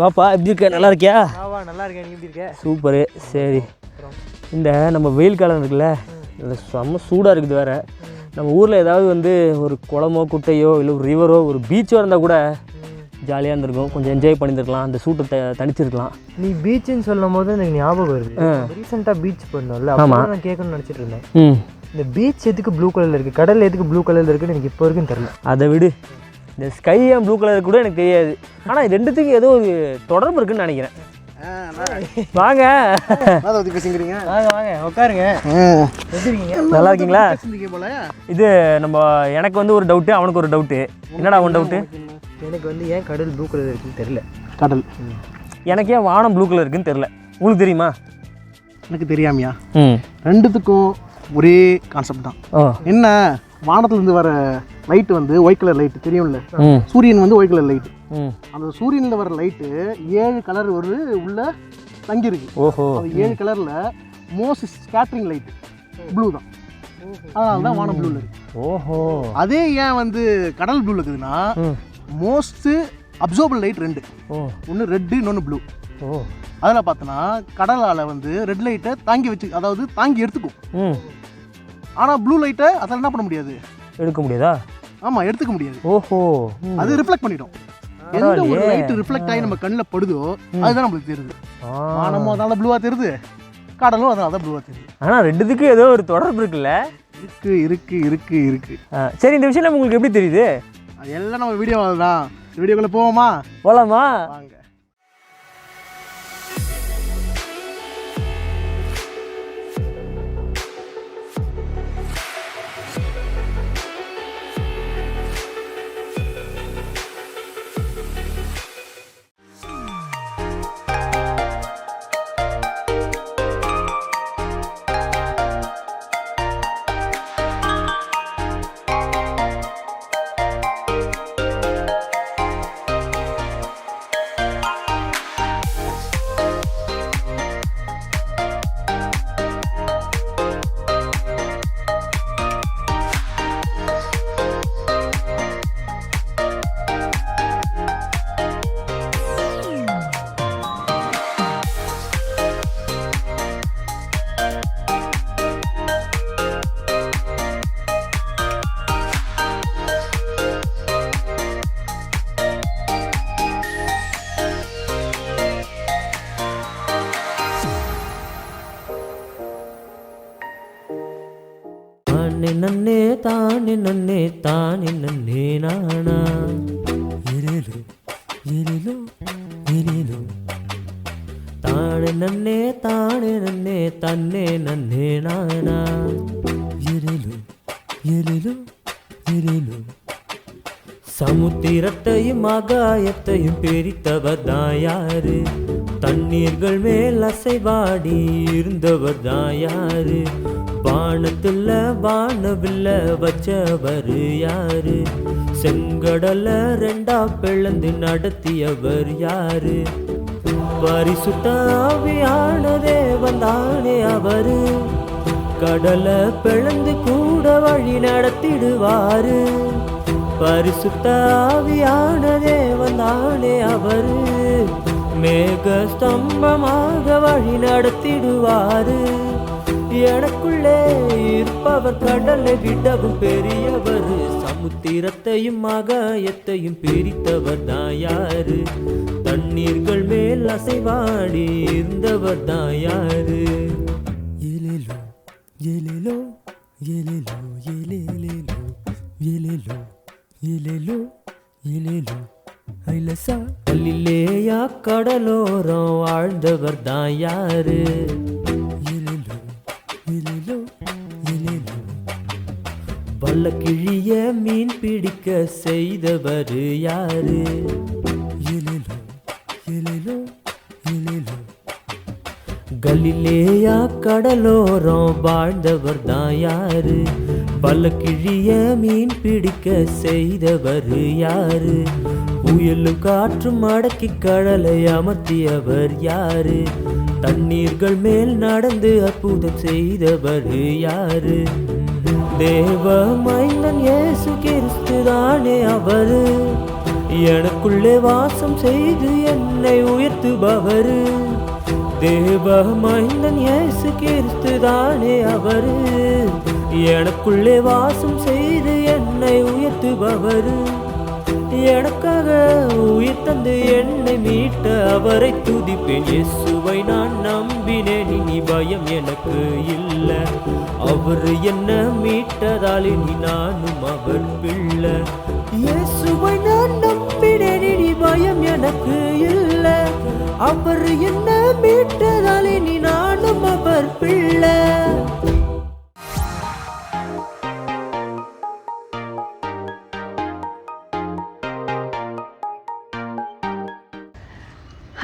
வாப்பா எப்படி இருக்க? நல்லா இருக்கியா? ஆவா நல்லா இருக்கேன். நீ எப்படி இருக்க? சூப்பரு. சரி. இந்த நம்ம வெயில் காலம் இருக்குல்ல இதில் செம்ம சூடாக இருக்குது வேறு. நம்ம ஊரில் ஏதாவது வந்து ஒரு குளமோ குட்டையோ இல்லை ஒரு ரிவரோ ஒரு பீச்சோ இருந்தால் கூட ஜாலியாக இருந்திருக்கும். கொஞ்சம் என்ஜாய் பண்ணியிருக்கலாம் அந்த சூட்டை த தணிச்சிருக்கலாம். நீ பீச்சுன்னு சொல்லும் போது எனக்கு ஞாபகம் வருது. ரீசெண்டாக பீச் போயிருந்தோம்ல அப்போ நான் கேட்கணும்னு நினச்சிட்டு இருந்தேன். இந்த பீச் எதுக்கு ப்ளூ கலரில் இருக்குது கடல் எதுக்கு ப்ளூ கலரில் இருக்குன்னு எனக்கு இப்போ வரைக்கும் தெரில அதை விடு. இந்த ஸ்கை ஏன் ப்ளூ கலர் கூட எனக்கு தெரியாது. ஆனால் இது ரெண்டுத்துக்கும் ஏதோ ஒரு தொடர்பு இருக்குன்னு நினைக்கிறேன். வாங்க. பேசுங்கிறீங்க வாங்க வாங்க உட்காருங்க. நல்லா இருக்கீங்களா? இது நம்ம எனக்கு வந்து ஒரு டவுட்டு அவனுக்கு ஒரு டவுட்டு என்னடா அவன் டவுட்டு எனக்கு வந்து ஏன் கடல் ப்ளூ கலர் இருக்குன்னு தெரில கடல். எனக்கு ஏன் வானம் ப்ளூ கலர் இருக்குன்னு தெரில உங்களுக்கு தெரியுமா? எனக்கு தெரியாமையா? ம். ரெண்டுத்துக்கும் ஒரே கான்செப்ட் தான். என்ன? வானத்துலேருந்து வர லைட் வந்து ஒயிட் கலர் லைட் தெரியும்ல? சூரியன் வந்து ஒயிட் கலர் லைட் ம். அந்த சூரியனில் வர லைட்டு ஏழு கலர் ஒரு உள்ள தங்கியிருக்கு. ஓஹோ. அது ஏழு கலரில் மோஸ்ட் ஸ்கேட்டரிங் லைட் ப்ளூ தான். அதனால தான் வானம் ப்ளூவில் இருக்கு. ஓஹோ. அதே ஏன் வந்து கடல் ப்ளூவில் இருக்குதுன்னா மோஸ்ட்டு அப்சர்வபிள் லைட் ரெண்டு. ஒன்று ரெட்டு இன்னொன்று ப்ளூ அதில் பார்த்தோன்னா கடலால் வந்து ரெட் லைட்டை தாங்கி வச்சு அதாவது தாங்கி எடுத்துக்கும். ஆனால் ப்ளூ லைட்டை அதில் என்ன பண்ண முடியாது? எடுக்க முடியாதா? ஆமாம் எடுத்துக்க முடியாது. ஓஹோ. அது ரிஃப்ளெக்ட் பண்ணிடும். எந்த ஒரு. லைட் ரிஃப்ளெக்ட் ஆகி நம்ம கண்ணில் படுதோ அதுதான் நம்மளுக்கு தெரியுது. வானமும் அதனால ப்ளூவாக தெரியுது. கடலும் அதனால தான் ப்ளூவாக தெரியுது. ஆனால் ரெண்டுத்துக்கும் ஏதோ ஒரு தொடர்பு இருக்குல்ல? இருக்கு இருக்கு இருக்கு இருக்கு. சரி இந்த விஷயம் உங்களுக்கு எப்படி தெரியுது? எல்லாம் நம்ம வீடியோ தான். வீடியோக்குள்ளே போவோமா? போலாமா? வாங்க. நன்னே தானே நன்னே நானா? எரிலு எரிலு எரிலு தானே நன்னே தானே நன்னே தன்னே நன்னே நானா? எரிலு எரிலு எரிலு சமுத்திரத்தையும் ஆகாயத்தையும் பிரித்தவர் தான் யாரு? தண்ணீர்கள் மேல் அசைவாடி இருந்தவர் தான் யாரு? வானத்துல வானவில்ல வச்சவர் யாரு? செங்கடல ரெண்டா பிளந்து நடத்தியவர் யாரு? பரிசுத்தாவியானதே வந்தானே அவரு. கடலை பிளந்து கூட வழி நடத்திடுவாரு. பரிசுத்த ஆவியான தேவன் தானே அவரு. மேக ஸ்தம்பமாக வழி நடத்திடுவாரு. எனக்குள்ளே இருப்பவர் கடலை விடவும் பெரியவர். சமுத்திரத்தையும் ஆகாயத்தையும் பிரித்தவர் தான் யாரு? தண்ணீர்கள் மேல் அசைவாடி இருந்தவர் தான் யாரு? எலிலோ எலிலோ எலிலோ எலிலோ எலிலோ எலிலோ எலிலோ ஐலசா. கல்லிலேயா கடலோரம் வாழ்ந்தவர் தான் யாரு? வல்லக்கிழிய மீன் பிடிக்க செய்தவர் யாரு? எழிலோ எழிலோ எழிலோ. கலிலேயா கடலோரம் வாழ்ந்தவர் தான் யாரு? பல்லக்கிழிய மீன் பிடிக்க செய்தவர் யாரு? புயலும் காற்றும் அடக்கி கடலை அமர்த்தியவர் யாரு? தண்ணீர்கள் மேல் நடந்து அற்புதம் செய்தவர் யாரு? தேவ மைந்தன் இயேசு கிறிஸ்து தானே அவரு. எனக்குள்ளே வாசம் செய்து என்னை உயர்த்துபவர். தேவ மைந்தன் இயேசு கிறிஸ்து தானே அவரு. எனக்குள்ளே வாசம் செய்து என்னை உயர்த்துபவர். எனக்காக உயிர் தந்து என்னை மீட்ட அவரை துதிப்பேன். இயேசுவை நான் நம்பினேன் இனி பயம் எனக்கு இல்லை. அவர் என்ன மீட்டதால் இனி நானும் அவர் பிள்ளை. இயேசுவை நான் நம்பினேன் இனி பயம் எனக்கு இல்லை. அவர் என்ன மீட்டதால் இனி நானும் அவர் பிள்ளை.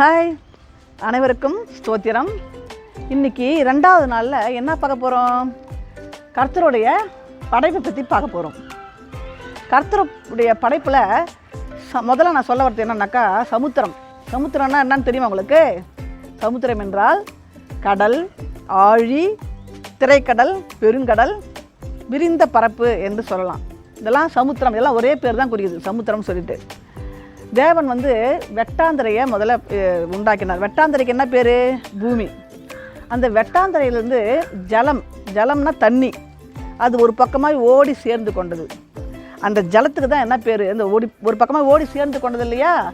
ஹாய் அனைவருக்கும் ஸ்தோத்திரம். இன்னைக்கு ரெண்டாவது நாளில் என்ன பார்க்க போகிறோம் கர்த்தருடைய படைப்பை பற்றி பார்க்க போகிறோம் கர்த்தருடைய படைப்பில் ச முதல்ல நான் சொல்ல வரது என்னன்னாக்கா சமுத்திரம். சமுத்திரம்னா என்னன்னு தெரியுமா உங்களுக்கு? சமுத்திரம் என்றால் கடல் ஆழி திரைக்கடல் பெருங்கடல் விரிந்த பரப்பு என்று சொல்லலாம். இதெல்லாம் சமுத்திரம். இதெல்லாம் ஒரே பேர் தான் குறிக்குது சமுத்திரம் சொல்லிட்டு. தேவன் வந்து வெட்டாந்தரையை முதல்ல உண்டாக்கினார். வெட்டாந்தரைக்கு என்ன பேர்? பூமி. அந்த வெட்டாந்தரையிலேருந்து ஜலம் ஜலம்னா தண்ணி. அது ஒரு பக்கமாக ஓடி சேர்ந்து கொண்டது. அந்த ஜலத்துக்கு தான் என்ன பேர்? அந்த ஓடி ஒரு பக்கமாக ஓடி சேர்ந்து கொண்டது இல்லையா?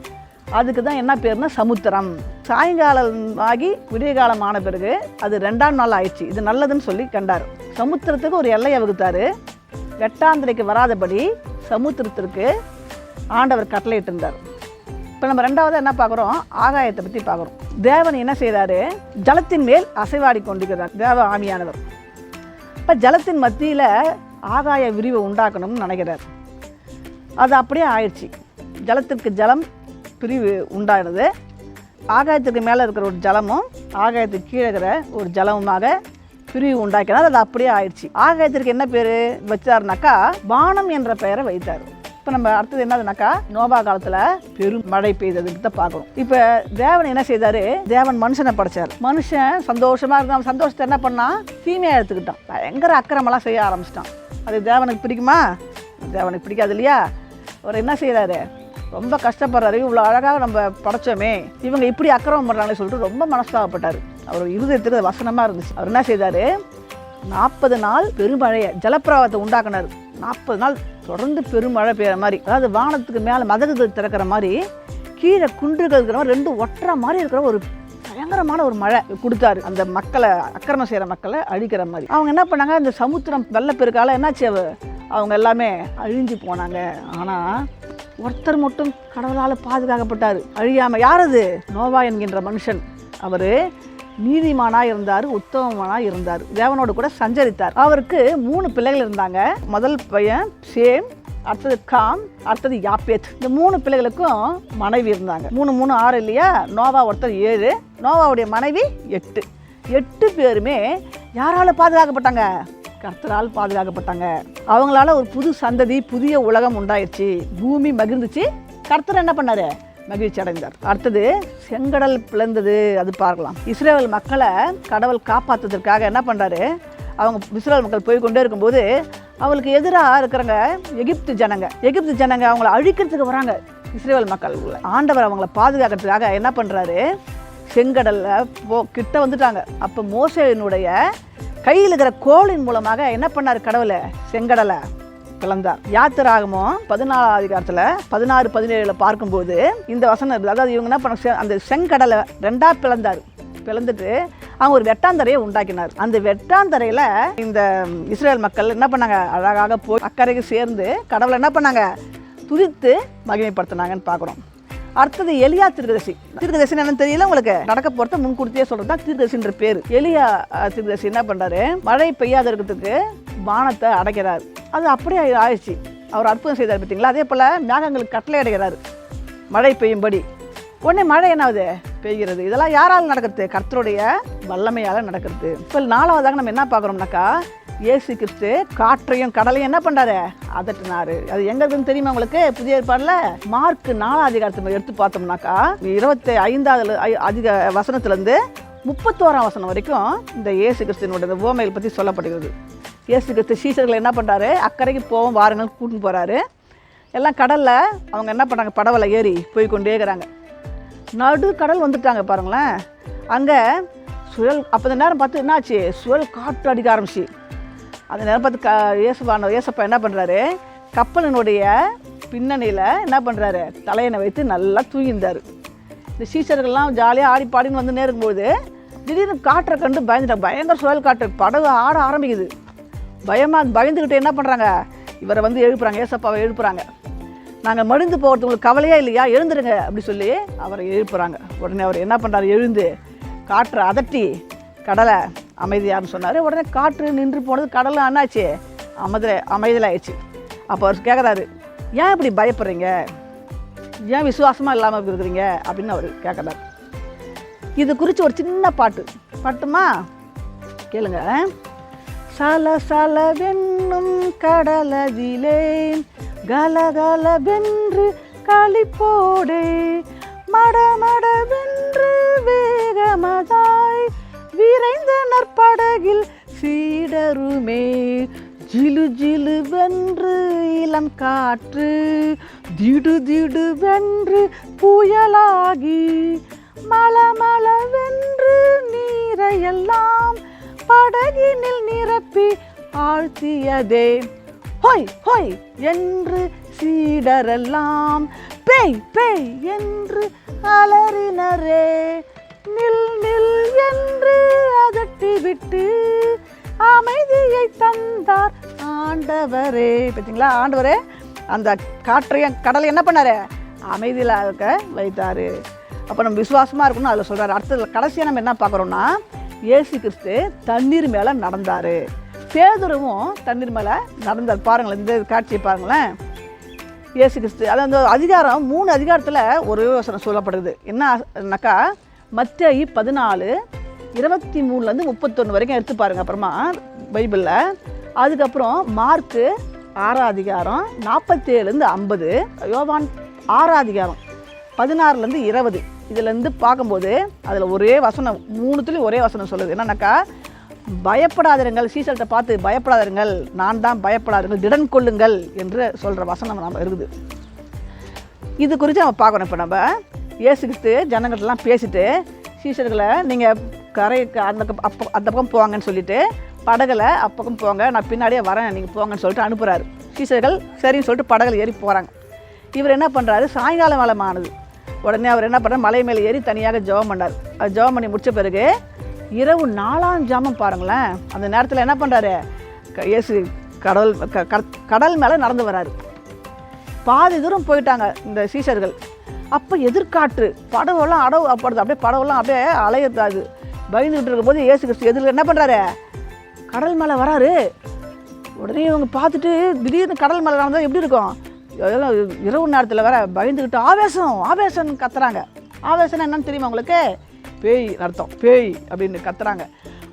அதுக்கு தான் என்ன பேர்னா சமுத்திரம். சாயங்காலம் ஆகி விடியகாலம் ஆன பிறகு அது ரெண்டாம் நாள் ஆயிடுச்சு. இது நல்லதுன்னு சொல்லி கண்டார். சமுத்திரத்துக்கு ஒரு எல்லையை வகுத்தார். வெட்டாந்திரைக்கு வராதபடி சமுத்திரத்திற்கு ஆண்டவர் கட்டளையிட்டு இருந்தார் இப்போ நம்ம ரெண்டாவது என்ன பார்க்குறோம்? ஆகாயத்தை பற்றி பார்க்குறோம். தேவன் என்ன செய்கிறாரு ஜலத்தின் மேல் அசைவாடி கொண்டிருக்கிறார். தேவ ஆமியானவர் இப்போ ஜலத்தின் மத்தியில் ஆகாய விரிவை உண்டாக்கணும்னு நினைக்கிறார். அது அப்படியே ஆயிடுச்சு. ஜலத்திற்கு ஜலம் பிரிவு உண்டானது. ஆகாயத்துக்கு மேலே இருக்கிற ஒரு ஜலமும் ஆகாயத்துக்கு கீழே இருக்கிற ஒரு ஜலமுமாக பிரிவு உண்டாக்கினார். அது அப்படியே ஆயிடுச்சு. ஆகாயத்திற்கு என்ன பேர்? வச்சாருனாக்கா வானம் என்ற பெயரை வைத்தார். இப்போ நம்ம அடுத்தது என்னதுனாக்கா நோபா காலத்தில் பெரும் மழை பெய்ததுக்கு தான் பார்க்கணும். இப்போ தேவன் என்ன செய்தார்? தேவன் மனுஷனை படைச்சார். மனுஷன் சந்தோஷமாக இருந்தான். சந்தோஷத்தை என்ன பண்ணான் தீமையாக எடுத்துக்கிட்டான். பயங்கர அக்கிரமெல்லாம் செய்ய ஆரம்பிச்சிட்டான். அது தேவனுக்கு பிடிக்குமா? தேவனுக்கு பிடிக்காது இல்லையா? அவர் என்ன செய்கிறாரு ரொம்ப கஷ்டப்படுறாரு. இவ்வளோ அழகாக நம்ம படைச்சோமே. இவங்க இப்படி அக்கிரமம் பண்ணுறாங்கன்னு சொல்லிட்டு ரொம்ப மனஸ்தாபப்பட்டார். அவர் இருதயத்துக்கு வசனமாக இருந்துச்சு. அவர் என்ன செய்தார்? நாற்பது நாள் பெருமழையை ஜலப்பிரவாகத்தை உண்டாக்குனார். நாற்பது நாள் தொடர்ந்து பெருமழை பெய்கிற மாதிரி அதாவது வானத்துக்கு மேலே மதகு திறக்கிற மாதிரி கீழே குன்றுகள் இருக்கிற மாதிரி ரெண்டு ஒட்டுற மாதிரி இருக்கிற ஒரு பயங்கரமான ஒரு மழை கொடுத்தாரு. அந்த மக்களை அக்கிரமம் செய்கிற மக்களை அழிக்கிற மாதிரி. அவங்க என்ன பண்ணாங்க? இந்த சமுத்திரம் வெள்ளப்பெருக்கால என்னாச்சு? அவங்க எல்லாமே அழிஞ்சு போனாங்க. ஆனால் ஒருத்தர் மட்டும் கடவுளால் பாதுகாக்கப்பட்டார். அழியாமல் யார் அது? நோவா என்கின்ற மனுஷன். அவர் நீதிமானாக இருந்தார் உத்தமமானாக இருந்தார். தேவனோடு கூட சஞ்சரித்தார். அவருக்கு மூணு பிள்ளைகள் இருந்தாங்க. முதல் பையன் சேம் அடுத்தது காம் அடுத்தது யாப்பேத். இந்த மூணு பிள்ளைகளுக்கும் மனைவி இருந்தாங்க. மூணு மூணு ஆறு இல்லையா? நோவா ஒருத்தர் ஏழு நோவாவுடைய மனைவி எட்டு. எட்டு பேருமே யாரால் பாதுகாக்கப்பட்டாங்க? கர்த்தரால் பாதுகாக்கப்பட்டாங்க. அவங்களால ஒரு புது சந்ததி புதிய உலகம் உண்டாயிருச்சு. பூமி மகிழ்ந்துச்சு. கர்த்தர் என்ன பண்ணாரு? மகிழ்ச்சி அடைந்தார். அடுத்தது செங்கடல் பிளந்தது அது பார்க்கலாம். இஸ்ரேல் மக்களை கடவுள் காப்பாற்றுவதற்காக என்ன பண்ணுறாரு அவங்க இஸ்ரேல் மக்கள் போய் கொண்டே இருக்கும்போது அவளுக்கு எதிராக இருக்கிறவங்க எகிப்து ஜனங்க. எகிப்து ஜனங்க அவங்கள அழிக்கிறதுக்கு வராங்க. இஸ்ரேல் மக்கள் ஆண்டவர் அவங்கள பாதுகாக்கிறதுக்காக என்ன பண்ணுறாரு செங்கடலில் போ கிட்ட வந்துட்டாங்க. அப்போ மோசேயினுடைய கையில் இருக்கிற கோலின் மூலமாக என்ன பண்ணார் கடவுளை? செங்கடலை பிளந்தார் யாத்திராகமோ பதினாலாம் அதிகாரத்தில் பதினாறு பதினேழில் பார்க்கும்போது இந்த வசனம் இருக்குது. அதாவது இவங்க என்ன பண்ண அந்த செங்கடலை ரெண்டா பிளந்தார். பிளந்துட்டு அவங்க ஒரு வெட்டாந்தரையை உண்டாக்கினார். அந்த வெட்டாந்தரையில் இந்த இஸ்ரேல் மக்கள் என்ன பண்ணாங்க? அழகாக போய் அக்கறைக்கு சேர்ந்து கடவுளை என்ன பண்ணாங்க? துதித்து மகிமைப்படுத்தினாங்கன்னு பார்க்குறோம். அடுத்தது எலியா திருதசி திருதசி என்னன்னு தெரியல உங்களுக்கு? நடக்க போறத முன்கூட்டியே சொல்றது தான் திருதசின்ற பேர். எலியா திருதசி என்ன பண்றாரு? மழை பெய்யாத இருக்கிறதுக்கு வானத்தை அடைக்கிறார் அது அப்படியே ஆயிடுச்சு. அவர் அற்புதம் செய்தார் பார்த்தீங்களா? அதே போல் மேகங்களுக்கு கட்டளை அடைகிறார். மழை பெய்யும்படி. உடனே மழை என்னாவது பெய்கிறது? இதெல்லாம் யாரால் நடக்கிறது? கர்த்தருடைய வல்லமையால் நடக்கிறது. இப்போ நாலாவதாக நம்ம என்ன பார்க்குறோம்னாக்கா ஏசு கிறிஸ்து காற்றையும் கடலையும் என்ன பண்ணுறாரு அதட்டினார். அது எங்கே இருக்குன்னு தெரியுமா உங்களுக்கு? புதிய ஏற்பாடில்? மார்க் நாலாம் அதிகாரத்தை எடுத்து பார்த்தோம்னாக்கா இருபத்தி ஐந்தாவது அதிக வசனத்துலேருந்து முப்பத்தோராம் வசனம் வரைக்கும் இந்த இயேசு கிறிஸ்தினுடைய ஓமையில் பற்றி சொல்லப்படுகிறது. இயேசு கிறிஸ்து சீசர்களை என்ன பண்ணுறாரு அக்கறைக்கு போவோம் வாருங்கள் கூட்டின்னு போகிறாரு எல்லாம் கடலில் அவங்க என்ன பண்ணாங்க படவலை ஏறி போய் கொண்டே இருக்கிறாங்க. நடு கடல் வந்துட்டாங்க பாருங்களேன். அங்கே சுழல் அப்போ அந்த நேரம் பார்த்து என்னாச்சு? சுழல் காற்று அடிக்க ஆரம்பிச்சு. அந்த நேரம் பார்த்து க இயேசுவான இயேசப்பா என்ன பண்ணுறாரு கப்பலினுடைய பின்னணியில் என்ன பண்ணுறாரு தலையனை வைத்து நல்லா தூங்கியிருந்தார். இந்த சீசர்கள்லாம் ஜாலியாக ஆடி பாடின்னு வந்து நேருக்கும்போது திடீர்னு காற்றை கண்டு பயந்துட்டேன் பயங்கர சுழல் காற்று. படகு ஆட ஆரம்பிக்குது. பயமாக பயந்துக்கிட்டு என்ன பண்ணுறாங்க இவரை வந்து எழுப்புறாங்க ஏசப்பாவை எழுப்புறாங்க. நாங்கள் மடிந்து போகிறது உங்களுக்கு கவலையே இல்லையா? எழுந்துருங்க அப்படி சொல்லி அவரை எழுப்புறாங்க. உடனே அவர் என்ன பண்ணுறாரு எழுந்து காற்றை அதட்டி கடலை அமைதியான்னு சொன்னார். உடனே காற்று நின்று போனது கடலை அண்ணாச்சு. அமைதியில் அமைதியிலாயிடுச்சு. அப்போ அவர் கேட்குறாரு ஏன் இப்படி பயப்படுறீங்க? ஏன் விசுவாசமாக இல்லாமல் இருக்கிறீங்க? அப்படின்னு அவர் கேட்குறாரு இது குறித்து ஒரு சின்ன பாட்டு. பாட்டுமா? கேளுங்க. சலசலவென்னும் கடலதிலேன் கலகலவென்று களிப்போடே மடமடவென்று வேகமதாய் விரைந்த நற்படகில் சீடருமே ஜிலு ஜிலுவென்று இளம் காற்று திடு திடுவென்று புயலாகி மலமளவென்று நீரையெல்லாம் படகினில் நிரப்பி ஆழ்த்தியதே. ஹொய் ஹொய் என்று சீடரெல்லாம் பேய் பேய் என்று அலறினரே. நில் நில் என்று அதட்டி விட்டு அமைதியை தந்தார் ஆண்டவரே. பார்த்தீங்களா ஆண்டவரே? அந்த காற்றையும் கடலை என்ன பண்ணார்? அமைதியில் இருக்க வைத்தார். அப்போ நம்ம விசுவாசமாக இருக்கணும் அதில் சொல்கிறாரு அடுத்தது கடைசியாக நம்ம என்ன பார்க்குறோன்னா இயேசு கிறிஸ்து தண்ணீர் மேலே நடந்தார். பேதுருவும் தண்ணீர் மேலே நடந்தார். பாருங்களேன் இந்த காட்சியை பாருங்களேன். இயேசு கிறிஸ்து அது அந்த அதிகாரம் மூணு அதிகாரத்தில் ஒரு யோசனை சொல்லப்படுது. என்னன்னாக்கா மத்தேயு பதினாலு இருபத்தி மூணுலேருந்து முப்பத்தொன்று வரைக்கும் எடுத்து பாருங்க அப்புறமா பைபிளில். அதுக்கப்புறம் மார்க்கு ஆறாம் அதிகாரம் நாற்பத்தேழுலேருந்து ஐம்பது யோவான் ஆறாம் அதிகாரம் பதினாறுலேருந்து இருபது. இதுலேருந்து பார்க்கும்போது அதில் ஒரே வசனம் மூணுத்துலேயும் ஒரே வசனம் சொல்லுது. என்னன்னாக்கா பயப்படாதிருங்கள் சீசல்கிட்ட பார்த்து பயப்படாதிருங்கள் நான் தான் பயப்படாதிருங்கள் திடன் கொள்ளுங்கள் என்று சொல்கிற வசனம் நம்ம இருக்குது. இது குறித்து நம்ம பார்க்கணும் இப்போ நம்ம. இயேசு கிறிஸ்து ஜனங்கள்ட்டலாம் பேசிட்டு சீசர்களை நீங்கள் கரைக்கு அந்த அப்போ அந்த பக்கம் போவாங்கன்னு சொல்லிவிட்டு படகளை அப்பக்கம் போங்க நான் பின்னாடியே வரேன் நீங்கள் போங்கன்னு சொல்லிட்டு அனுப்புகிறாரு சீசர்கள் சரின்னு சொல்லிட்டு படகுல ஏறி போகிறாங்க இவர் என்ன பண்ணுறாரு சாயங்காலம் வேலை வேலைமானது உடனே அவர் என்ன பண்ணார்? மலை மேலே ஏறி தனியாக ஜெபம் பண்ணார். அது ஜெபம் பண்ணி முடித்த பிறகு இரவு நாலாம் ஜாமம் பாருங்களேன். அந்த நேரத்தில் என்ன பண்ணுறாரு இயேசு கடல் க- கடல் மேலே நடந்து வராரு. பாதி தூரம் போயிட்டாங்க இந்த சீசர்கள் அப்போ எதிர்காற்று படவெல்லாம் அடவு அப்படுது அப்படியே படவெல்லாம் அப்படியே அலையத்தாது. பயந்துகிட்டு இருக்கும்போது இயேசு கிறிஸ்து எதிர்க்க என்ன பண்ணுறாரு கடல் மேலே வராரு. உடனே இவங்க பார்த்துட்டு திடீர்னு கடல் மேலே நடந்தால் எப்படி இருக்கும்? அதெல்லாம் இரவு நேரத்தில் வேற பயந்துக்கிட்டு ஆவேசம் ஆவேசம் கத்துறாங்க. ஆவேசம் என்னன்னு தெரியுமா உங்களுக்கு? பேய் அர்த்தம் பேய் அப்படின்னு கத்துறாங்க.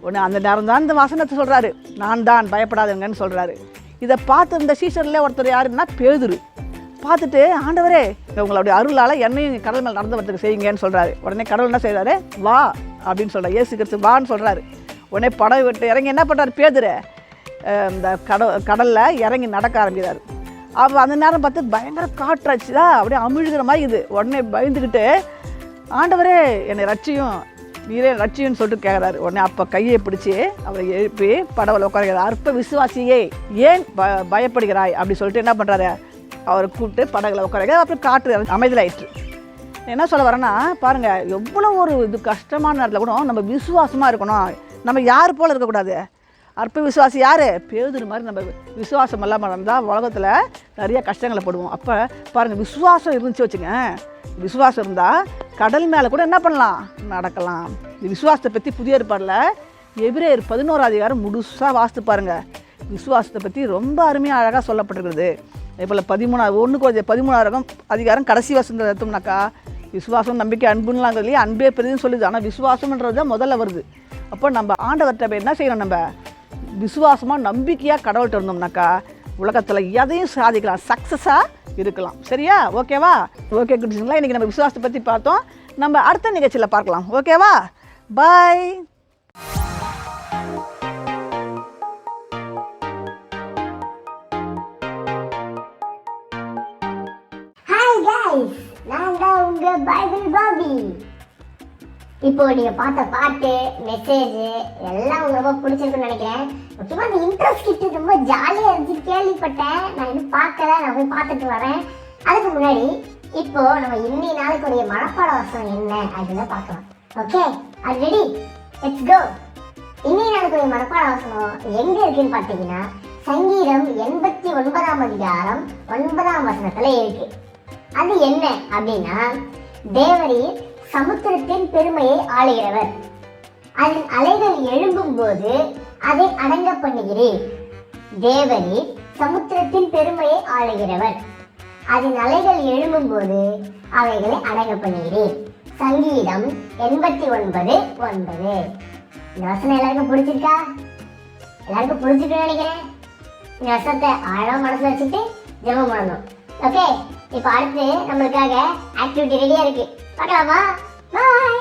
உடனே அந்த நேரம் தான் இந்த வசனத்தை சொல்கிறாரு நான் தான் பயப்படாதுங்கன்னு சொல்கிறாரு இதை பார்த்து இந்த சீசரில் ஒருத்தர் யாருன்னா பேதுரு. பார்த்துட்டு ஆண்டவரே உங்களுடைய அருளால் என்னையும் கடல் மேல் நடந்து வரத்துக்கு செய்யுங்கன்னு சொல்கிறாரு உடனே கடவுள் என்ன செய்கிறாரு வா அப்படின்னு சொல்கிறார் ஏசு கிறிஸ்து வான்னு சொல்கிறாரு உடனே படகு விட்டு இறங்கி என்ன பண்ணுறாரு பேதுரை இந்த கடல் கடலில் இறங்கி நடக்க ஆரம்பிக்கிறார். அப்போ அந்த நேரம் பார்த்து பயங்கர காற்றாச்சுதா அப்படியே அமிழ்கிற மாதிரி இது. உடனே பயந்துக்கிட்டு ஆண்டவரே என்னை ரட்சியும் நீரே ரட்சியும்னு சொல்லிட்டு கேட்குறாரு உடனே அப்போ கையை பிடிச்சி அவரை எழுப்பி படவில் உட்காருகிறார். அற்ப விசுவாசியே ஏன் ப பயப்படுகிறாய்? அப்படி சொல்லிட்டு என்ன பண்ணுறாரு அவரை கூப்பிட்டு படகுல உட்காருகிறார். அப்புறம் காற்று அமைதலாயிற்று என்ன சொல்ல வரேன்னா பாருங்கள் எவ்வளோ ஒரு இது கஷ்டமான நேரத்தில் கூட நம்ம விசுவாசமாக இருக்கணும். நம்ம யார் போல் இருக்கக்கூடாது? அற்ப விசுவாசி யார்? பேதுரு மாதிரி நம்ம விசுவாசம் இல்லாமல் இருந்தால் உலகத்தில் நிறைய கஷ்டங்களை படுவோம். அப்போ பாருங்கள் விசுவாசம் இருந்துச்சு வச்சுங்க. விசுவாசம் இருந்தால் கடல் மேலே கூட என்ன பண்ணலாம்? நடக்கலாம். இந்த விசுவாசத்தை பற்றி புதிய ஏற்பாடில் எபிரேயர் பதினோரு அதிகாரம் முழுசாக வாசித்து பாருங்கள் விசுவாசத்தை பற்றி ரொம்ப அருமையாக அழகாக சொல்லப்பட்டிருக்கிறது. அதே போல் பதிமூணாவது ஒன்றுக்கு கொஞ்சம் பதிமூணாயிரம் அதிகாரம் கடைசி வசந்த எடுத்தோம்னாக்கா விசுவாசம் நம்பிக்கை அன்புன்னுலாம் இல்லையா அன்பே பிரதின்னு சொல்லுது. ஆனால் விசுவாசம்ன்றது தான் முதல்ல வருது. அப்போ நம்ம ஆண்டவர்கிட்ட போய் என்ன செய்யணும் நம்ம? விசுவாசமாக நம்பிக்கையாக கடவுள்கிட்ட இருந்தோம்னாக்கா உலகத்தில் எதையும் சாதிக்கலாம். சக்ஸஸாக இருக்கலாம். சரியா? ஓகேவா ஓகே குடிச்சுங்களா இன்றைக்கி நம்ம விசுவாசத்தை பற்றி பார்த்தோம். நம்ம அடுத்த நிகழ்ச்சியில் பார்க்கலாம். ஓகேவா பாய் நான் தான் பைபிள் பாபி. இப்போ நீங்க பார்த்த பாட்டு மெசேஜ் எல்லாம் உங்களுக்கு ரொம்ப பிடிச்சிருக்குன்னு நினைக்கிறேன். முக்கியமா அந்த இன்ட்ரெஸ்ட் கிட்ட ரொம்ப ஜாலியா இருந்துச்சு கேள்விப்பட்டேன். நான் இன்னும் பார்க்கல நான் போய் பார்த்துட்டு வரேன். அதுக்கு முன்னாடி இப்போ நம்ம இன்னி நாளுக்குரிய மனப்பாட வசனம் என்ன அப்படின்னு பார்க்கலாம். ஓகே அது ரெடி லெட்ஸ் கோ இன்னி நாளுக்குரிய மனப்பாட வசனம் எங்க இருக்குன்னு பார்த்தீங்கன்னா சங்கீதம் எண்பத்தி ஒன்பதாம் அதிகாரம் ஒன்பதாம் வசனத்துல இருக்கு. அது என்ன அப்படின்னா தேவரீர் சமுத்திரத்தின் பெருமையை ஆளுகிறவர். அதன் அலைகள் எழும்பும் போது அதை அடங்க பண்ணுகிறேன். தேவரீர் சமுத்திரத்தின் பெருமையை ஆளுகிறவர். அதன் அலைகள் எழும்பும் போது அவைகளை அடங்க பண்ணுகிறேன். சங்கீதம் எண்பத்தி ஒன்பது. ஒன்பது இந்த வசனம் எல்லாருக்கும் பிடிச்சிருக்கா எல்லாருக்கும் பிடிச்சிருக்குன்னு நினைக்கிறேன். இந்த வசனத்தை ஆழம் மனசுல வச்சுட்டு ஜெபம் பண்ணணும் ஓகே இப்போ அடுத்து நம்மளுக்காக ஆக்டிவிட்டி ரெடியா இருக்கு. பார்க்கலாமா? பாய்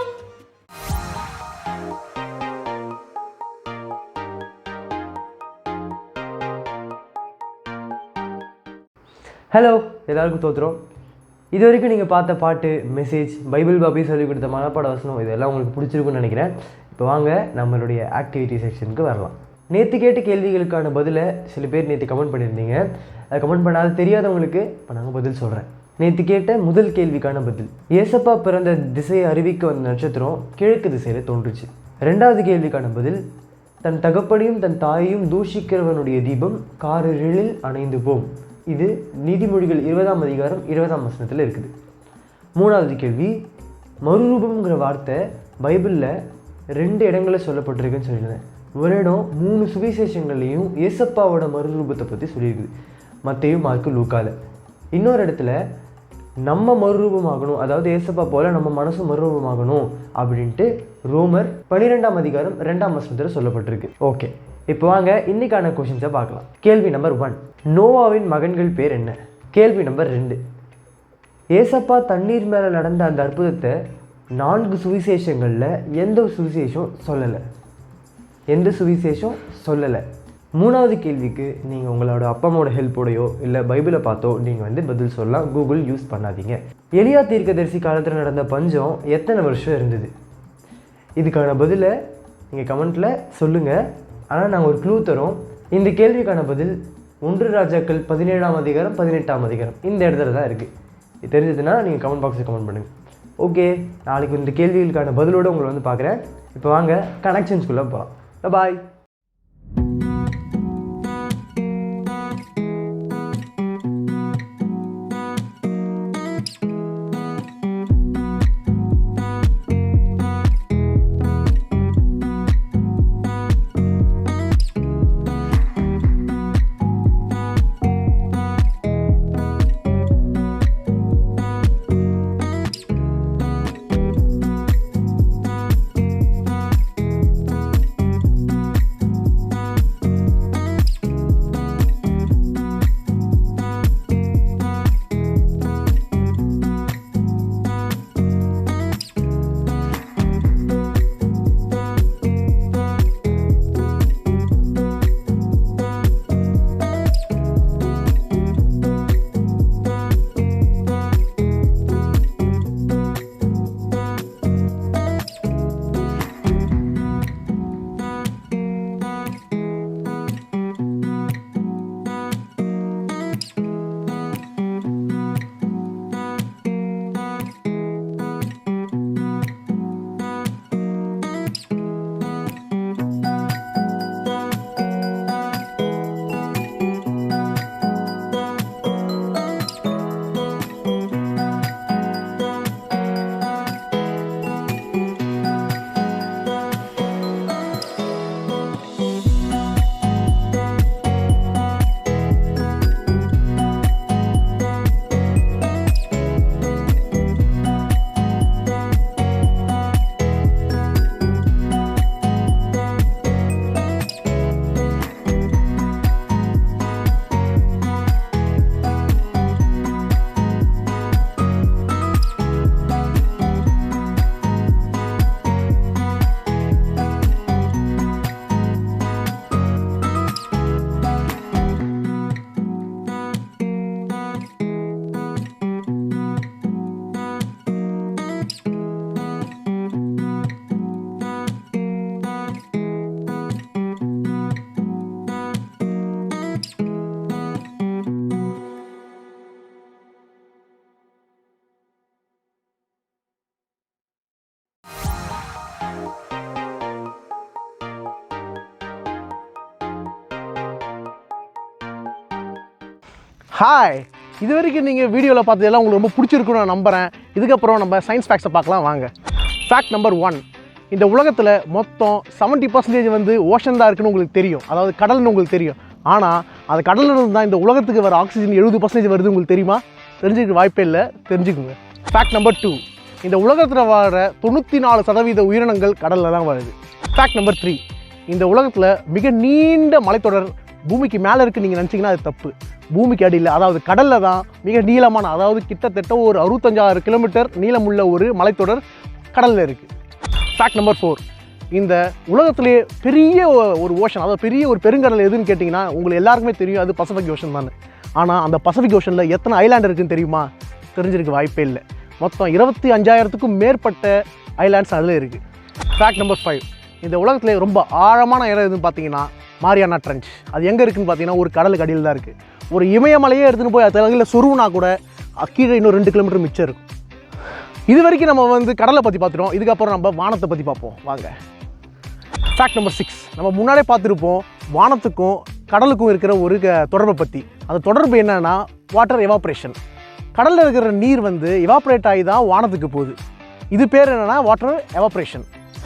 ஹலோ எல்லாருக்கும் தோத்துறோம் இது வரைக்கும் நீங்கள் பார்த்த பாட்டு மெசேஜ் பைபிள் பாபி சொல்லிக் கொடுத்த மனப்பாட வசனம் இதெல்லாம் உங்களுக்கு பிடிச்சிருக்குன்னு நினைக்கிறேன். இப்போ வாங்க நம்மளுடைய ஆக்டிவிட்டி செக்ஷனுக்கு வரலாம். நேற்று கேட்ட கேள்விகளுக்கான பதிலை சில பேர் நேற்று கமெண்ட் பண்ணியிருந்தீங்க. அதை கமெண்ட் பண்ணாத தெரியாதவங்களுக்கு இப்போ நாங்கள் பதில் சொல்கிறேன் நேற்று கேட்ட முதல் கேள்விக்கான பதில். ஏசப்பா பிறந்த திசையை அறிவிக்க வந்த நட்சத்திரம் கிழக்கு திசையில் தோன்றுச்சு. ரெண்டாவது கேள்விக்கான பதில் தன் தகப்பனையும் தன் தாயையும் தூஷிக்கிறவனுடைய தீபம் காரிருளில் அணைந்து போம். இது நீதிமொழிகள் இருபதாம் அதிகாரம் இருபதாம் வசனத்தில் இருக்குது. மூணாவது கேள்வி மறுரூபம்ங்கிற வார்த்தை பைபிளில் ரெண்டு இடங்களில் சொல்லப்பட்டிருக்குன்னு சொல்லியிருந்தேன். ஒரு இடம் மூணு சுவிசேஷங்கள்லையும் ஏசப்பாவோட மறுரூபத்தை பற்றி சொல்லியிருக்குது. மத்தையும் மார்க்கு லூக்கால. இன்னொரு இடத்துல நம்ம மறுரூபமாகணும் அதாவது ஏசப்பா போல நம்ம மனசும் மறுரூபமாகணும் அப்படின்ட்டு ரோமர் பன்னிரெண்டாம் அதிகாரம் ரெண்டாம் வசனத்தில் சொல்லப்பட்டிருக்கு. ஓகே இப்போ வாங்க இன்னைக்கான கொஷின்ஸை பார்க்கலாம். கேள்வி நம்பர் ஒன் நோவாவின் மகன்கள் பேர் என்ன? கேள்வி நம்பர் ரெண்டு ஏசப்பா தண்ணீர் மேலே நடந்த அந்த அற்புதத்தை நான்கு சுவிசேஷங்களில் எந்த ஒரு சுவிசேஷம் சொல்லலை? எந்த சுவிசேஷம் சொல்லலை? மூணாவது கேள்விக்கு நீங்கள் உங்களோட அப்பா அம்மாவோட ஹெல்ப்போடையோ இல்லை பைபிளை பார்த்தோ நீங்கள் வந்து பதில் சொல்லலாம். கூகுள் யூஸ் பண்ணாதீங்க. எளியா தீர்க்கதரிசி காலத்தில் நடந்த பஞ்சம் எத்தனை வருஷம் இருந்தது? இதுக்கான பதிலை நீங்கள் கமெண்ட்டில் சொல்லுங்கள் ஆனால் நாங்கள் ஒரு க்ளூ தரோம். இந்த கேள்விக்கான பதில் ஒன்று ராஜாக்கள் பதினேழாம் அதிகாரம் பதினெட்டாம் அதிகாரம். இந்த இடத்துல தான் இருக்குது இது தெரிஞ்சதுன்னா நீங்கள் கமெண்ட் பாக்ஸில் கமெண்ட் பண்ணுங்கள் ஓகே நாளைக்கு இந்த கேள்விகளுக்கான பதிலோடு உங்களை வந்து பார்க்குறேன். இப்போ வாங்க கனெக்ஷன்ஸ்குள்ளே போகலாம் பாய் ஹாய் இது வரைக்கும் நீங்கள் வீடியோவில் பார்த்ததெல்லாம் உங்களுக்கு ரொம்ப பிடிச்சிருக்குன்னு நான் நம்புகிறேன் இதுக்கப்புறம் நம்ம சயின்ஸ் ஃபேக்ட்ஸை பார்க்கலாம் வாங்க. ஃபேக்ட் நம்பர் ஒன் இந்த உலகத்தில் மொத்தம் 70% பர்சன்டேஜ் வந்து ஓஷன் தான் இருக்குன்னு உங்களுக்கு தெரியும். அதாவது கடல்னு உங்களுக்கு தெரியும். ஆனால் அது கடலில் இருந்து தான் இந்த உலகத்துக்கு வர ஆக்சிஜன் எழுபது பர்சன்டேஜ் வருது உங்களுக்கு தெரியுமா? தெரிஞ்சுக்க வாய்ப்பே இல்லை. தெரிஞ்சுக்குங்க. ஃபேக்ட் நம்பர் டூ இந்த உலகத்தில் வர தொண்ணூற்றி நாலு சதவீத உயிரினங்கள் கடலில் தான் வருது ஃபேக்ட் நம்பர் த்ரீ இந்த உலகத்தில் மிக நீண்ட மலைத்தொடர் பூமிக்கு மேலே இருக்குது நீங்கள் நினச்சிங்கன்னா அது தப்பு. பூமிக்கு அடியில் அதாவது கடலில் தான் மிக நீளமான அதாவது கிட்டத்தட்ட ஒரு அறுபத்தஞ்சாயிரம் கிலோமீட்டர் நீளமுள்ள ஒரு மலைத்தொடர் கடலில் இருக்குது ஃபேக்ட் நம்பர் ஃபோர் இந்த உலகத்திலேயே பெரிய ஒரு ஓஷன் அதாவது பெரிய ஒரு பெருங்கடல் எதுன்னு கேட்டிங்கன்னா உங்களுக்கு எல்லாருக்குமே தெரியும் அது பசிபிக் ஓஷன் தானே. ஆனால் அந்த பசிபிக் ஓஷனில் எத்தனை ஐலாண்ட் இருக்குன்னு தெரியுமா? தெரிஞ்சிருக்க வாய்ப்பே இல்லை. மொத்தம் இருபத்தி அஞ்சாயிரத்துக்கும் மேற்பட்ட ஐலாண்ட்ஸ் அதில் இருக்குது ஃபேக்ட் நம்பர் ஃபைவ் இந்த உலகத்திலே ரொம்ப ஆழமான இடம் எதுன்னு பார்த்தீங்கன்னா மாரியானா ட்ரெஞ்ச் அது எங்கே இருக்குதுன்னு பார்த்தீங்கன்னா ஒரு கடலுக்கு அடியில் தான் இருக்குது ஒரு இமயமலையே எடுத்துகிட்டு போய் அது சுருவுனா கூட கீழே இன்னும் ரெண்டு கிலோமீட்டர் மிச்சம் இருக்கும். இது வரைக்கும் நம்ம வந்து கடலை பற்றி பார்த்துட்டோம். இதுக்கப்புறம் நம்ம வானத்தை பற்றி பார்ப்போம். வாங்க. ஃபேக்ட் நம்பர் சிக்ஸ் நம்ம முன்னாடியே பார்த்துருப்போம் வானத்துக்கும் கடலுக்கும் இருக்கிற ஒரு க- தொடர்பை பற்றி அந்த தொடர்பு என்னென்னா வாட்டர் எவாப்ரேஷன் கடலில் இருக்கிற நீர் வந்து எவாப்ரேட் ஆகி தான் வானத்துக்கு போகுது. இது பேர் என்னென்னா water evaporation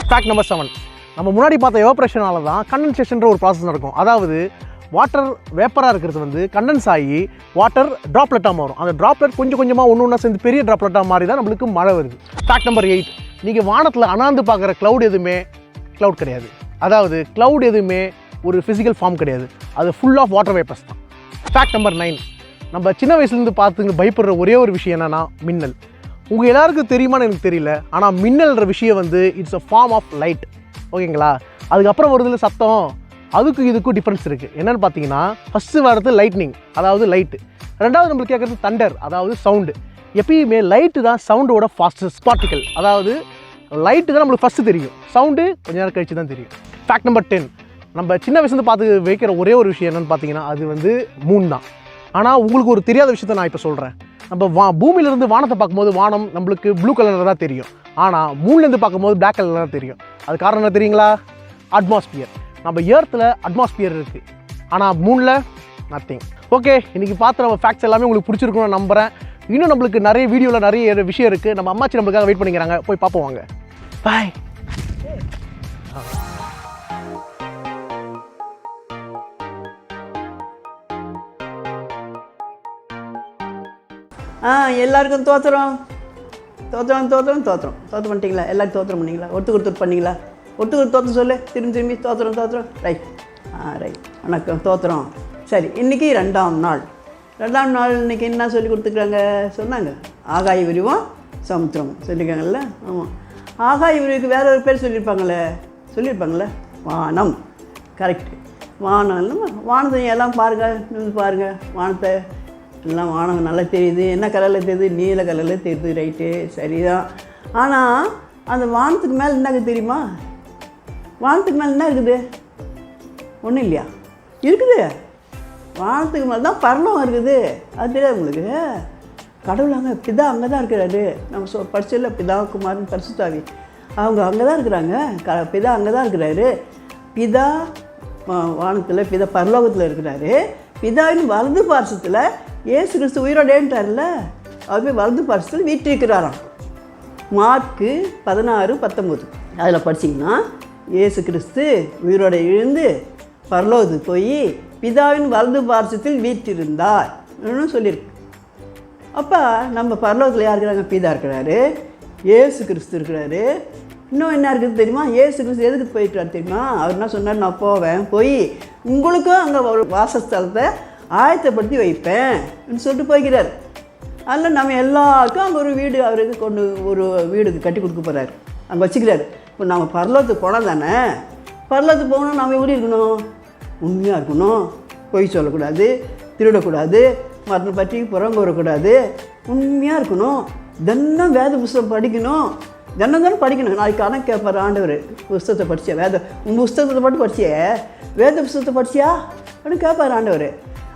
fact number seven நம்ம முன்னாடி பார்த்த எவாப்ரேஷனால தான் கண்டன்சேஷன்ற ஒரு ப்ராசஸ் நடக்கும். அதாவது வாட்டர் வேப்பராக இருக்கிறது வந்து கண்டென்ஸ் ஆகி வாட்டர் ட்ராப்லெட்டாக மாறும். அந்த ட்ராப்லெட் கொஞ்சம் கொஞ்சமாக ஒன்று ஒன்றா சேர்ந்து பெரிய ட்ராப்லெட்டாக மாறி தான் நம்மளுக்கு மழை வருது. ஃபேக்ட் நம்பர் எயிட் நீங்கள் வானத்தில் அனாந்து பார்க்குற க்ளவுட் எதுவுமே க்ளவுட் கிடையாது. அதாவது க்ளவுட் எதுவுமே ஒரு ஃபிசிக்கல் ஃபார்ம் கிடையாது. அது ஃபுல் ஆஃப் வாட்டர் வேப்பர்ஸ் தான். ஃபேக்ட் நம்பர் நைன் நம்ம சின்ன வயசுலேருந்து பார்த்துங்க பயப்படுற ஒரே ஒரு விஷயம் என்னென்னா மின்னல். உங்கள் எல்லாருக்கும் தெரியுமான்னு எனக்கு தெரியல. ஆனால் மின்னல்ன்ற விஷயம் வந்து it's a form of light ஓகேங்களா அதுக்கப்புறம் வருதில் சத்தம். அதுக்கும் இதுக்கும் டிஃப்ரென்ஸ் இருக்குது என்னன்னு பார்த்தீங்கன்னா ஃபஸ்ட்டு வர்றது லைட்னிங் அதாவது லைட்டு ரெண்டாவது நம்மளுக்கு கேட்குறது தண்டர் அதாவது சவுண்டு எப்பயுமே லைட்டு தான் சவுண்டோட ஃபாஸ்டஸ்ட் பார்ட்டிக்கல் அதாவது லைட்டு தான் நம்மளுக்கு ஃபஸ்ட்டு தெரியும். சவுண்டு கொஞ்ச நேரம் கழிச்சு தான் தெரியும். ஃபேக்ட் நம்பர் டென் நம்ம சின்ன வயசுலேருந்து பார்த்து வைக்கிற ஒரே ஒரு விஷயம் என்னன்னு பார்த்தீங்கன்னா அது வந்து மூன் தான். ஆனால் உங்களுக்கு ஒரு தெரியாத விஷயத்த நான் இப்போ சொல்கிறேன் நம்ம வா பூமியிலேருந்து வானத்தை பார்க்கும்போது வானம் நம்மளுக்கு ப்ளூ கலரில் தான் தெரியும். ஆனால் மூன்லேருந்து பார்க்கும்போது பிளாக் கலரில் தான் தெரியும். அது காரணம் என்ன தெரியுங்களா? அட்மாஸ்பியர் நம்ம ஏர்த்தில் அட்மாஸ்பியர் இருக்குது ஆனால் மூணில் நத்திங் ஓகே இன்றைக்கி பார்த்து நம்ம ஃபேக்ட்ஸ் எல்லாமே உங்களுக்கு பிடிச்சிருக்கும்னு நம்புகிறேன் இன்னும் நம்மளுக்கு நிறைய வீடியோவில் நிறைய விஷயம் இருக்குது நம்ம அம்மாச்சி நம்மளுக்காக வெயிட் பண்ணிக்கிறாங்க. போய் பார்ப்போம் வாங்க. பாய் ஆ எல்லாருக்கும் தோத்துறோம். தோத்துறோம் தோத்துறோம் தோத்துறோம். தோத்து பண்ணிட்டீங்களா? எல்லாரும் தோத்துறோம் பண்ணீங்களா? ஒட்டு கொடுத்து பண்ணீங்களா? ஒட்டுக்கு கொடுத்து சொல்லு. திரும்பி திரும்பி தோத்துறோம் தோத்துறோம் ரைட். ஆ ரைட். வணக்கம். தோத்துறோம். சரி இன்றைக்கி ரெண்டாம் நாள். ரெண்டாம் நாள் இன்றைக்கி என்ன சொல்லி கொடுத்துருக்காங்க? சொன்னாங்க. ஆகாய விரிவம் சமுத்திரம். சொல்லியிருக்காங்கல்ல ஆமாம் ஆகாய விரிவுக்கு வேறு ஒரு பேர் சொல்லியிருப்பாங்களே? சொல்லியிருப்பாங்களே? வானம். கரெக்ட் வானம் இல்லைம்மா. வானத்தை எல்லாம் பாருங்கள் நின்று பாருங்கள் வானத்தை எல்லாம் வானம் நல்லா தெரியுது. என்ன கலரில் தெரியுது? நீல கலரில் தெரியுது. ரைட்டு. சரிதான். ஆனால் அந்த வானத்துக்கு மேலே என்னங்க தெரியுமா? வானத்துக்கு மேலே என்ன இருக்குது? ஒன்றும் இல்லையா? இருக்குது. வானத்துக்கு மேலே தான் பரலோகம் இருக்குது. அது தெரியாது உங்களுக்கு. கடவுள் அங்கே பிதா அங்கே தான் இருக்கிறாரு நம்ம சொ படிச்சல பிதா குமார்னு பரிசுத்தாவி. அவங்க அங்கே தான் இருக்கிறாங்க. க பிதா அங்கே தான் இருக்கிறாரு. பிதா வானத்தில் பிதா பரலோகத்தில் இருக்கிறாரு. பிதாவின் வலது பார்சத்தில் ஏசு கிறிஸ்து உயிரோடேன்ட்டார்ல அவர் போய் வலது பார்சத்தில் வீட்டிருக்கிறாராம் மார்க்கு பதினாறு பத்தொம்போது அதில் படிச்சிங்கன்னா இயேசு கிறிஸ்து உயிரோட எழுந்து பரலோது போய் பிதாவின் வலது பார்சத்தில் வீற்றிருந்தார். சொல்லியிருக்கு. அப்போ நம்ம பரலோகத்தில் யார் இருக்கிறாங்க? பிதா இருக்கிறாரு. ஏசு கிறிஸ்து இருக்கிறாரு. இன்னும் என்ன இருக்குது தெரியுமா? ஏசு கிறிஸ்து எதுக்கு போயிட்டார் தெரியுமா? அவர் என்ன சொன்னார்? நான் போவேன் போய் உங்களுக்கும் அங்கே ஒரு வாசஸ்தலத்தை ஆயத்தப்படுத்தி வைப்பேன் சொல்லிட்டு போய்க்கிறார். அதில் நம்ம எல்லாருக்கும் அங்கே ஒரு வீடு அவருக்கு கொண்டு ஒரு வீடு கட்டி கொடுக்க போகிறாரு அங்கே வச்சுக்கிறாரு. இப்போ நம்ம பரலோகத்துக்கு போனால் தானே? பரலோகத்துக்கு போகணும் நாம் எப்படி இருக்கணும்? உண்மையாக இருக்கணும். பொய் சொல்லக்கூடாது திருடக்கூடாது மரண பற்றி புறங்க வரக்கூடாது. உண்மையாக இருக்கணும். தினம் வேத புஸ்தகம் படிக்கணும். தினம் தானே படிக்கணும். நாளைக்கு கணக்கு கேட்பார் ஆண்டவர். புஸ்தகத்தை படித்தேன் வேத உங்கள் புஸ்தகத்தை மட்டும் படிச்சியே? வேத புஸ்தகத்தை படித்தியா அப்படின்னு கேட்பார் ஆண்டவர்.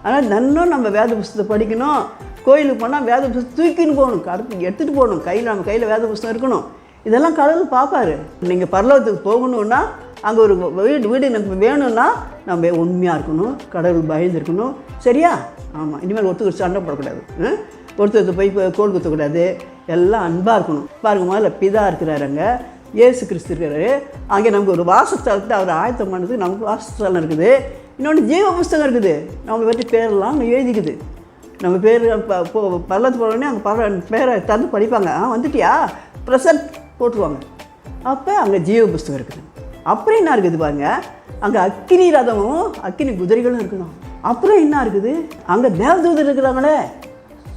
ஆனால் தினம் நம்ம வேத புஸ்தகத்தை படிக்கணும். கோயிலுக்கு போனால் வேத புஸ்தகம் தூக்கின்னு போகணும். கடத்து எடுத்துகிட்டு போகணும். கையில் நம்ம கையில் வேத புஸ்தகம் இருக்கணும். இதெல்லாம் கடவுள் பார்ப்பாரு. நீங்கள் பரலோகத்துக்கு போகணுன்னா அங்கே ஒரு வீடு வீடு எனக்கு வேணும்னா நம்ம உண்மையாக இருக்கணும் கடவுள் பயந்துருக்கணும். சரியா? ஆமாம் இனிமேல் ஒருத்தர் சண்டை போடக்கூடாது. ஆ? ஒருத்தர் போய் கோல் குத்தக்கூடாது. எல்லாம் அன்பாக இருக்கணும். பாருங்க முதல்ல பிதா இருக்கிறாரு அங்கே. இயேசு கிறிஸ்து இருக்கிறாரு. அங்கே நமக்கு ஒரு வாசஸ்தலத்தை அவர் ஆயத்தம் பண்ணதுக்கு நமக்கு வாசஸ்தலம் இருக்குது. இன்னொன்று ஜீவ புஸ்தகம் இருக்குது. நம்ம பற்றி பேரெல்லாம் அங்கே எழுதிக்குது. நம்ம பேர் பள்ளத்து போனோடனே அங்கே பல பேரை தந்து படிப்பாங்க. ஆ வந்துட்டியா? ப்ரெசன்ட் போட்டுருவாங்க. அப்போ அங்கே ஜீவ புஸ்தகம் இருக்குது. அப்புறம் என்ன இருக்குது பாருங்க? அங்கே அக்கினி ரதமும் அக்கினி குதிரைகளும் இருக்கணும். அப்புறம் என்ன இருக்குது? அங்கே தேவதூதர் இருக்கிறாங்களே.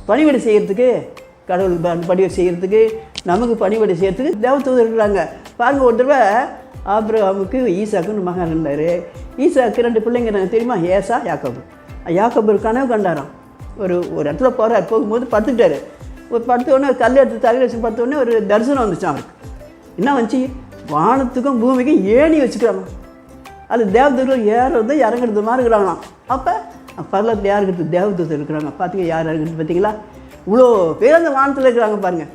பணிவிடை செய்கிறதுக்கு கடவுள் ப- பணிவிடை செய்கிறதுக்கு நமக்கு பணிவிடை செய்கிறதுக்கு தேவதூதர் இருக்கிறாங்க. பாருங்க ஒரு தடவை ஆப்ரஹாமுக்கு ஈசாக்குன்னு மகன் இருந்தார். ஈசாக்கு ரெண்டு பிள்ளைங்க நாங்கள் தெரியுமா? ஏசா யாக்கபு. யாக்கபு கனவு கண்டாராம். ஒரு ஒரு இடத்துல போகிறார் போகும்போது பார்த்துக்கிட்டாரு ஒரு படுத்த உடனே கல் எடுத்து தலையில் வச்சு படுத்தோடனே ஒரு தரிசனம் வந்துச்சான் அவருக்கு. என்ன வந்துச்சு? வானத்துக்கும் பூமிக்கும் ஏணி வச்சுக்கிறாங்க அது தேவதூர்கள் ஏறுறது இறங்குறது மாதிரி இருக்கிறாங்களாம். அப்போ பரலத்தில் யார் இருக்கிறது? தேவதூதர் இருக்கிறாங்க. பார்த்தீங்க யார் இருக்கிறது பார்த்தீங்களா இவ்வளோ பேர் அந்த வானத்தில் இருக்கிறாங்க பாருங்கள்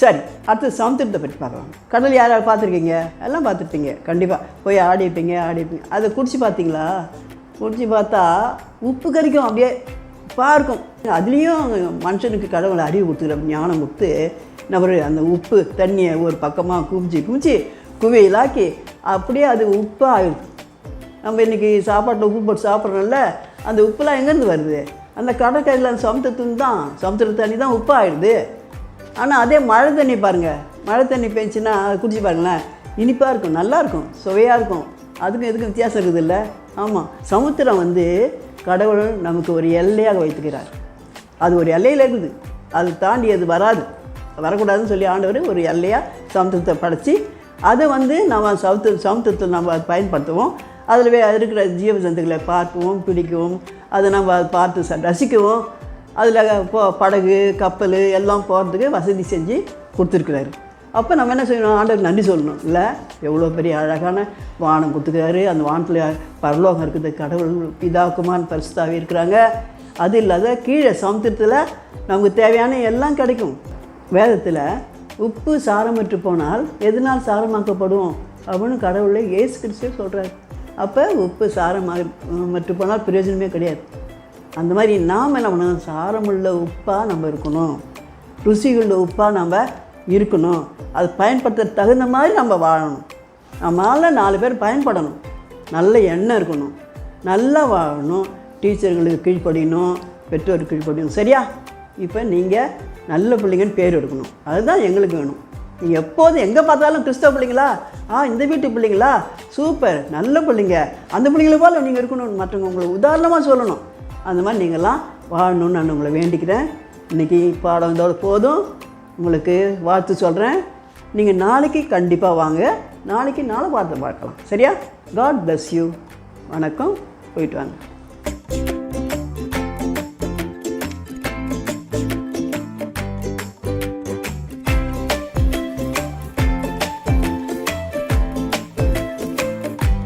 சரி அடுத்து சமுத்திரத்தை பற்றி பார்க்கலாம். கடல் யார் யார் பார்த்துருக்கீங்க? எல்லாம் பார்த்துருப்பீங்க. கண்டிப்பாக போய் ஆடிப்பீங்க ஆடிப்பீங்க அதை குடிச்சு பார்த்தீங்களா? குடிச்சு பார்த்தா உப்பு கறிக்கும் அப்படியே பார்க்கும். அதுலேயும் மனுஷனுக்கு கடவுளை அறிவு கொடுத்துக்கிற ஞானம் கொடுத்து நம்ம அந்த உப்பு தண்ணியை ஒரு பக்கமாக குமிச்சு குமிச்சு குவியலாக்கி அப்படியே அது உப்பாக ஆயிடுது நம்ம இன்றைக்கி சாப்பாட்டில் உப்பு போட்டு சாப்பிட்றோம்ல அந்த உப்புலாம் எங்கேருந்து வருது? அந்த கடற்கரையில் அந்த சமுத்திரத்துன்னு தான் சமுத்திர தண்ணி தான் உப்பு ஆயிடுது ஆனால் அதே மழை தண்ணி பாருங்கள் மழை தண்ணி பெஞ்சுன்னா அதை குடிச்சு பாருங்களேன் இனிப்பாக இருக்கும் நல்லாயிருக்கும் சுவையாக இருக்கும். அதுக்கும் எதுக்கும் வித்தியாசம் இருக்குது இல்லை ஆமாம் சமுத்திரம் வந்து கடவுள் நமக்கு ஒரு எல்லையாக வைத்துக்கிறார் அது ஒரு எல்லையில் இருக்குது. அது தாண்டி அது வராது. வரக்கூடாதுன்னு சொல்லி ஆண்டவர் ஒரு எல்லையாக சமுத்திரத்தை படைச்சி அதை வந்து நம்ம சமுத்திர சமுத்திரத்தை நம்ம பயன்படுத்துவோம். அதில் இருக்கிற ஜீவ ஜந்துக்களை பார்க்கவும் பிடிக்கவும். அதை நம்ம பார்த்து ச- ரசிக்கவும். அதில் படகு கப்பல் எல்லாம் போகிறதுக்கு வசதி செஞ்சு கொடுத்துருக்குறாரு. அப்போ நம்ம என்ன செய்யணும்? ஆண்டவர் நன்றி சொல்லணும். இல்லை? எவ்வளோ பெரிய அழகான வானம் கொடுத்துக்கிறாரு அந்த வானத்தில் பரலோகம் இருக்குது. கடவுள் பிதாக்குமான் பரிசுத்தாவே இருக்கிறாங்க. அது இல்லாத கீழே சமுத்திரத்தில் நமக்கு தேவையான எல்லாம் கிடைக்கும். வேதத்தில் உப்பு சாரமற்று போனால் எதனால் சாரமாக்கப்படும் அப்படின்னு கடவுளை இயேசு கிறிஸ்துவே சொல்கிறார் அப்போ உப்பு சாரமாக போனால் பிரயோஜனமே கிடையாது. அந்த மாதிரி நாம் என்ன பண்ணணும்? சாரமுள்ள உப்பாக நம்ம இருக்கணும். ருசியுள்ள உப்பாக நம்ம இருக்கணும். அது பயன்படுத்த தகுந்த மாதிரி நம்ம வாழணும். நம்மளால் நாலு பேர் பயன்படணும். நல்ல எண்ணம் இருக்கணும். நல்லா வாழணும். டீச்சர்களுக்கு கீழ்ப்படியணும். பெற்றோருக்கு கீழ்ப்படியணும். சரியா? இப்போ நீங்கள் நல்ல பிள்ளைங்கன்னு பேர் எடுக்கணும். அதுதான் எங்களுக்கு வேணும். நீங்கள் எப்போதும் எங்கே பார்த்தாலும் கிறிஸ்தவ பிள்ளைங்களா? ஆ இந்த வீட்டு பிள்ளைங்களா? சூப்பர். நல்ல பிள்ளைங்க. அந்த பிள்ளைங்கள போல நீங்கள் இருக்கணும். மற்றவங்க உங்களை உதாரணமாக சொல்லணும். அந்த மாதிரி நீங்கள்லாம் வாழணும்னு நான் உங்களை வேண்டிக்கிறேன். இன்றைக்கி பாடம் இதோட போதும். உங்களுக்கு வாழ்த்து சொல்கிறேன் நீங்கள் நாளைக்கு கண்டிப்பாக வாங்க. நாளைக்கு நாளை வார்த்தை பார்க்கலாம். சரியா? காட் பிளஸ் யூ வணக்கம். போயிட்டு வாங்க.